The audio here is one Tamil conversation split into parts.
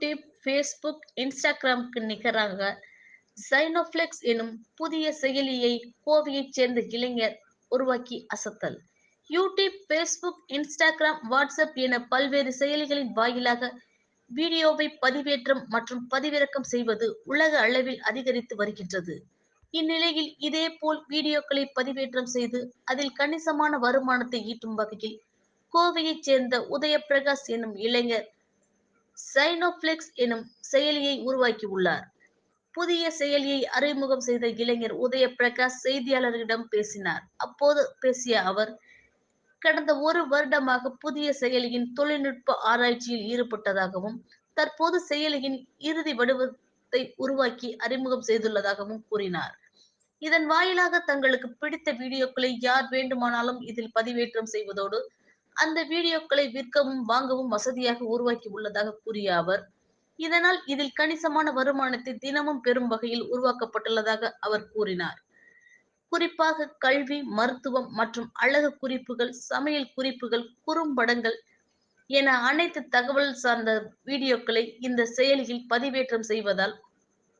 யூடியூப் ஃபேஸ்புக் இன்ஸ்டாகிராமுக்கு நிகராக சைனோஃபிளெக்ஸ் எனும் புதிய செயலியை கோவையைச் சேர்ந்த இளைஞர் உருவாக்கி அசத்தல். யூடியூப் ஃபேஸ்புக் இன்ஸ்டாகிராம் வாட்ஸ்அப் என பல்வேறு செயலிகளின் வாயிலாக வீடியோவை பதிவேற்றம் மற்றும் பதிவிறக்கம் செய்வது உலக அளவில் அதிகரித்து வருகின்றது. இந்நிலையில் இதே போல் வீடியோக்களை பதிவேற்றம் செய்து அதில் கணிசமான வருமானத்தை ஈட்டும் வகையில் கோவையைச் சேர்ந்த உதயபிரகாஷ் எனும் இளைஞர் சைனோஃப்ளெக்ஸ் எனும் செயலியை உருவாக்கியுள்ளார் புதிய செயலியை அறிமுகம் செய்த இளைஞர் உதய பிரகாஷ் செய்தியாளர்களிடம் பேசினார். அப்போது பேசிய அவர் கடந்த ஒரு வருடமாக புதிய செயலியின் தொழில்நுட்ப ஆராய்ச்சியில் ஈடுபட்டதாகவும் தற்போது செயலியின் இறுதி வடிவத்தை உருவாக்கி அறிமுகம் செய்துள்ளதாகவும் கூறினார். இதன் வாயிலாக தங்களுக்கு பிடித்த வீடியோக்களை யார் வேண்டுமானாலும் இதில் பதிவேற்றம் செய்வதோடு அந்த வீடியோக்களை விற்கவும் வாங்கவும் வசதியாக உருவாக்கி உள்ளதாக கூறிய அவர் இதனால் இதில் கணிசமான வருமானத்தை தினமும் பெறும் வகையில் உருவாக்கப்பட்டுள்ளதாக அவர் கூறினார். குறிப்பாக கல்வி மருத்துவம் மற்றும் அழகு குறிப்புகள் சமையல் குறிப்புகள் குறும்படங்கள் என அனைத்து தகவல் சார்ந்த வீடியோக்களை இந்த செயலியில் பதிவேற்றம் செய்வதால்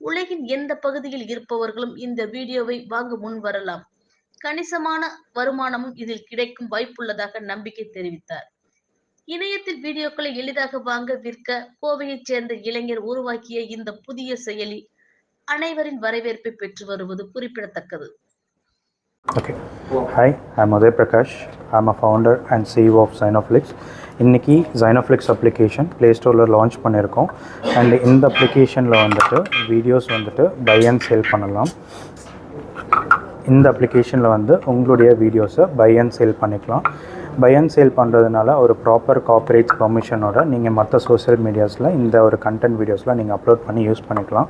உலகின் எந்த பகுதியில் இருப்பவர்களும் இந்த வீடியோவை வாங்க முன் வரலாம் கணிசமான வருமானமும் இதில் கிடைக்கும் வாய்ப்புள்ளதாக நம்பிக்கை தெரிவித்தார். இணையத்தில் வீடியோக்களை எளிதாக வாங்க விற்க கோவையைச் சேர்ந்த இளைஞர் உருவாக்கிய இந்த புதிய செயலி அனைவரின் வரவேற்பை பெற்று வருவது குறிப்பிடத்தக்கது. Okay hi I'm Uday Prakash I'm a founder and CEO of Cinoflix இன்றைக்கி சைனோஃப்ளிக்ஸ் அப்ளிகேஷன் ப்ளே ஸ்டோரில் லான்ச் பண்ணியிருக்கோம். அண்ட் இந்த அப்ளிகேஷனில் வந்துட்டு வீடியோஸ் வந்துட்டு பை அண்ட் சேல் பண்ணலாம். இந்த அப்ளிகேஷனில் வந்து உங்களுடைய வீடியோஸை பை அண்ட் சேல் பண்ணிக்கலாம். பை அண்ட் சேல் பண்ணுறதுனால ஒரு ப்ராப்பர் காப்பரேட்ஸ் பர்மிஷனோட நீங்கள் மற்ற சோஷியல் மீடியாஸில் இந்த ஒரு கண்டென்ட் வீடியோஸ்லாம் நீங்கள் அப்லோட் பண்ணி யூஸ் பண்ணிக்கலாம்.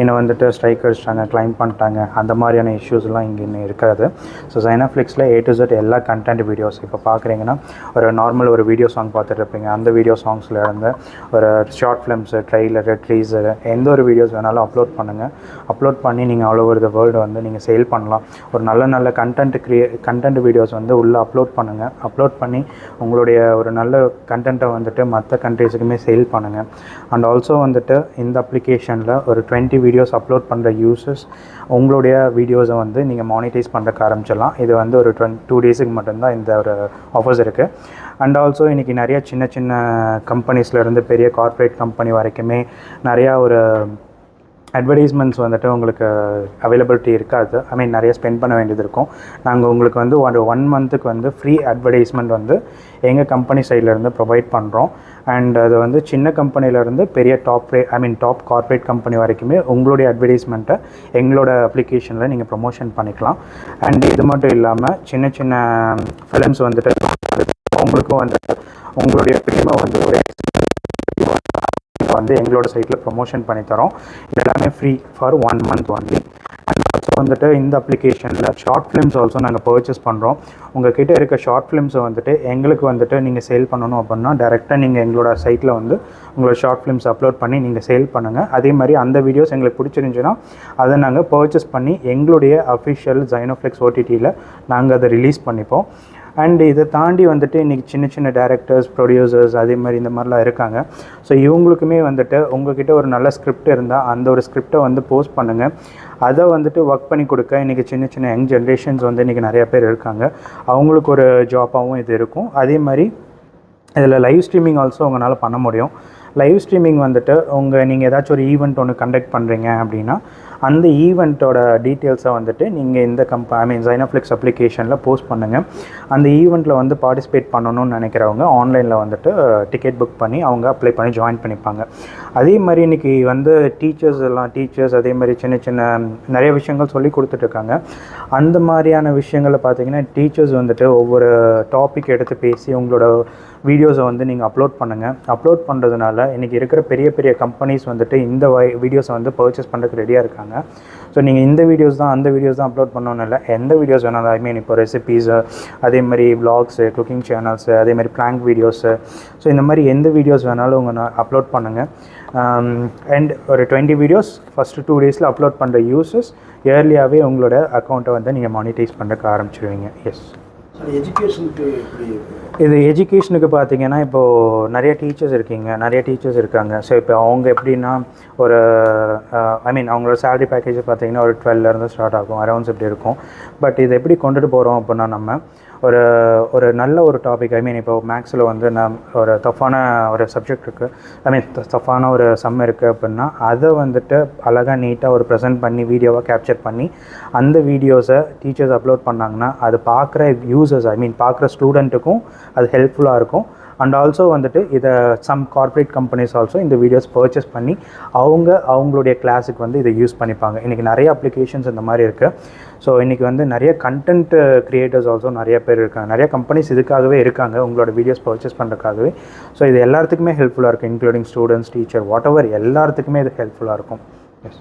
இன்னும் வந்துட்டு ஸ்ட்ரைக் அடிச்சிட்டாங்க கிளைம் பண்ணிட்டாங்க அந்த மாதிரியான இஷ்யூஸ்லாம் இங்கே இன்னும் இருக்காது. ஸோ சைனாஃப்ளிக்ஸில் ஏ டு ஜெட் எல்லா கண்டென்ட் வீடியோஸ் இப்போ பார்க்குறீங்கன்னா ஒரு நார்மல் ஒரு வீடியோ சாங் பார்த்துட்டு இருப்பீங்க. அந்த வீடியோ சாங்ஸில் இருந்து ஒரு ஷார்ட் ஃபிலிம்ஸு ட்ரெய்லரு ட்ரீஸரு எந்த ஒரு வீடியோஸ் வேணாலும் அப்லோட் பண்ணுங்கள் அப்லோட் பண்ணி நீங்கள் ஆல் ஓவர் த வேர்ல்டு வந்து நீங்கள் சேல் பண்ணலாம். ஒரு நல்ல நல்ல கண்டென்ட் க்ரியே கண்டென்ட் வீடியோஸ் வந்து உள்ளே அப்லோட் பண்ணுங்கள் அப்லோட் பண்ணி உங்களுடைய ஒரு நல்ல கண்டென்ட்டை வந்துட்டு மற்ற கண்ட்ரீஸுக்குமே சேல் பண்ணுங்கள் அண்ட் ஆல்சோ வந்துட்டு இந்த அப்ளிகேஷனில் ஒரு டுவெண்ட்டி வீடியோஸ் அப்லோட் பண்ணுற யூசர்ஸ் உங்களுடைய வீடியோஸை வந்து நீங்கள் மானிட்டைஸ் பண்ணுறக்கு ஆரம்பிச்சிடலாம். இது வந்து ஒரு டுவெண்ட் டூ டேஸுக்கு மட்டும்தான் இந்த ஒரு ஆஃபர்ஸ் இருக்குது அண்ட் ஆல்சோ இன்றைக்கி நிறைய சின்ன சின்ன கம்பெனிஸ்லேருந்து பெரிய கார்ப்பரேட் கம்பெனி வரைக்குமே நிறையா ஒரு அட்வர்டைஸ்மெண்ட்ஸ் வந்துட்டு உங்களுக்கு அவைலபிலிட்டி இருக்காது. ஐ மீன் நிறைய ஸ்பெண்ட் பண்ண வேண்டியது இருக்கும். நாங்கள் உங்களுக்கு வந்து ஒரு ஒன் மந்த்துக்கு வந்து ஃப்ரீ அட்வர்டைஸ்மெண்ட் வந்து எங்கள் கம்பெனி சைட்லேருந்து ப்ரொவைட் பண்ணுறோம் அண்ட் அது வந்து சின்ன கம்பெனிலேருந்து பெரிய top ray I mean top corporate company வரைக்குமே உங்களுடைய அட்வர்டைஸ்மெண்ட்டை எங்களோட அப்ளிகேஷனில் நீங்கள் ப்ரொமோஷன் பண்ணிக்கலாம். அண்ட் இது மட்டும் இல்லாமல் சின்ன சின்ன ஃபிலிம்ஸ் வந்துட்டு உங்களுக்கும் வந்துட்டு உங்களுடைய ஃபிலிமை வந்து ஒரு வந்து எங்களோட சைட்டில் ப்ரொமோஷன் பண்ணி தரோம். இது எல்லாமே free for one month only and also வந்துட்டு இந்த அப்ளிகேஷனில் ஷார்ட் ஃபிலிம்ஸ் ஆல்சோ நாங்கள் பர்ச்சேஸ் பண்ணுறோம் உங்கள் கிட்டே இருக்க ஷார்ட் ஃபிலிம்ஸை வந்துட்டு எங்களுக்கு வந்துட்டு நீங்கள் சேல் பண்ணணும் அப்படின்னா டேரெக்டாக நீங்கள் எங்களோட சைட்டில் வந்து உங்களோட ஷார்ட் ஃபிலிம்ஸ் அப்லோட் பண்ணி நீங்கள் சேல் பண்ணுங்கள் அதே மாதிரி அந்த வீடியோஸ் எங்களுக்கு பிடிச்சிருந்துச்சுன்னா அதை நாங்கள் பர்ச்சேஸ் பண்ணி எங்களுடைய அஃபிஷியல் ஜைனோஃப்ளெக்ஸ் ஓடிடியில் நாங்கள் அதை ரிலீஸ் பண்ணிப்போம். அண்ட் இதை தாண்டி வந்துட்டு இன்றைக்கி சின்ன சின்ன டேரக்டர்ஸ் ப்ரொடியூசர்ஸ் அதே மாதிரி இந்த மாதிரிலாம் இருக்காங்க. ஸோ இவங்களுக்குமே வந்துட்டு உங்ககிட்ட ஒரு நல்ல ஸ்கிரிப்ட் இருந்தால் அந்த ஒரு ஸ்கிரிப்டை வந்து போஸ்ட் பண்ணுங்கள் அதை வந்துட்டு ஒர்க் பண்ணி கொடுக்க இன்றைக்கி சின்ன சின்ன யங் ஜென்ரேஷன்ஸ் வந்து இன்றைக்கி நிறையா பேர் இருக்காங்க. அவங்களுக்கு ஒரு ஜாப்பாகவும் இது இருக்கும். அதே மாதிரி இதில் லைவ் ஸ்ட்ரீமிங் ஆல்சோ உங்களால் பண்ண முடியும். லைவ் ஸ்ட்ரீமிங் வந்துட்டு உங்கள் நீங்கள் ஏதாச்சும் ஒரு ஈவெண்ட் ஒன்று கண்டக்ட் பண்ணுறீங்க அப்படின்னா அந்த ஈவெண்ட்டோட டீட்டெயில்ஸை வந்துட்டு நீங்கள் இந்த கம்ப ஐ மீன் ஜைனோஃப்ளிக்ஸ் அப்ளிகேஷனில் போஸ்ட் பண்ணுங்கள் அந்த ஈவெண்ட்டில் வந்து பார்ட்டிசிபேட் பண்ணணும்னு நினைக்கிறவங்க ஆன்லைனில் வந்துட்டு டிக்கெட் புக் பண்ணி அவங்க அப்ளை பண்ணி ஜாயின் பண்ணிப்பாங்க. அதே மாதிரி இன்றைக்கி வந்து டீச்சர்ஸ் எல்லாம் டீச்சர்ஸ் அதே மாதிரி சின்ன சின்ன நிறைய விஷயங்கள் சொல்லி கொடுத்துட்ருக்காங்க அந்த மாதிரியான விஷயங்களை பார்த்தீங்கன்னா டீச்சர்ஸ் வந்துட்டு ஒவ்வொரு டாபிக் எடுத்து பேசி உங்களோட வீடியோஸை வந்து நீங்கள் அப்லோட் பண்ணுங்கள் அப்லோட் பண்ணுறதுனால இன்றைக்கி இருக்கிற பெரிய பெரிய கம்பெனிஸ் வந்துட்டு இந்த வீடியோஸை வந்து பர்ச்சேஸ் பண்ணுறதுக்கு ரெடியாக இருக்காங்க. ஸோ நீங்கள் இந்த வீடியோஸ் தான் அந்த வீடியோஸ் தான் அப்லோட் பண்ணணும்னு இல்லை எந்த வீடியோஸ் வேணாலும் ஐ மீன் இப்போ ரெசிபீஸு அதேமாதிரி விளாக்ஸு குக்கிங் சேனல்ஸு அதேமாதிரி பிளாங்க் வீடியோஸு ஸோ இந்த மாதிரி எந்த வீடியோஸ் வேணாலும் உங்கள் அப்லோட் பண்ணுங்கள் அண்ட் um, ஒரு டுவெண்ட்டி வீடியோஸ் ஃபஸ்ட்டு டூ டேஸில் அப்லோட் பண்ணுற யூஸஸ் இயர்லியாகவே உங்களோட அக்கௌண்ட்டை வந்து நீங்கள் மானிட்டைஸ் பண்ணுறக்க ஆரம்பிச்சிருவீங்க. எஸ் எஜுகேஷனுக்கு இது எஜுகேஷனுக்கு பார்த்தீங்கன்னா இப்போது நிறைய டீச்சர்ஸ் இருக்கீங்க நிறைய டீச்சர்ஸ் இருக்காங்க. ஸோ இப்போ அவங்க எப்படின்னா ஒரு ஐ மீன் அவங்களோட சேலரி பேக்கேஜ் பார்த்தீங்கன்னா ஒரு டுவெல்லேருந்து ஸ்டார்ட் ஆகும். அரௌண்ட்ஸ் இப்படி இருக்கும். பட் இது எப்படி கொண்டுட்டு போகிறோம் அப்படின்னா நம்ம ஒரு ஒரு நல்ல ஒரு டாபிக் ஐ மீன் இப்போ மேக்ஸில் வந்து நம் ஒரு தஃபான ஒரு சப்ஜெக்ட் இருக்குது ஐ மீன் தஃபான ஒரு சம் இருக்குது அப்படின்னா அதை வந்துட்டு அழகாக நீட்டாக ஒரு ப்ரெசென்ட் பண்ணி வீடியோவாக கேப்சர் பண்ணி அந்த வீடியோஸை டீச்சர்ஸ் அப்லோட் பண்ணாங்கன்னா அது பார்க்குற யூசர்ஸ் ஐ மீன் பார்க்குற ஸ்டூடெண்ட்டுக்கும் அது ஹெல்ப்ஃபுல்லாக இருக்கும். அண்ட் ஆல்சோ வந்துட்டு இதை சம் கார்ப்பரேட் கம்பெனிஸ் ஆல்சோ இந்த வீடியோஸ் பர்ச்சேஸ் பண்ணி அவங்க அவங்களுடைய கிளாஸுக்கு வந்து இதை யூஸ் பண்ணிப்பாங்க. இன்றைக்கி நிறைய அப்ளிகேஷன்ஸ் இந்த மாதிரி இருக்குது ஸோ இன்றைக்கி வந்து நிறைய கண்டென்ட் க்ரியேட்டர்ஸ் ஆல்சோ நிறைய பேர் இருக்காங்க. நிறைய கம்பெனிஸ் இதுக்காகவே இருக்காங்க உங்களோட வீடியோஸ் பர்ச்சேஸ் பண்ணுறதுக்காகவே ஸோ இது எல்லாத்துக்குமே ஹெல்ப்ஃபுல்லாக இருக்கும் including students teacher whatever எல்லாத்துக்குமே இது ஹெல்ப்ஃபுல்லாக இருக்கும். எஸ்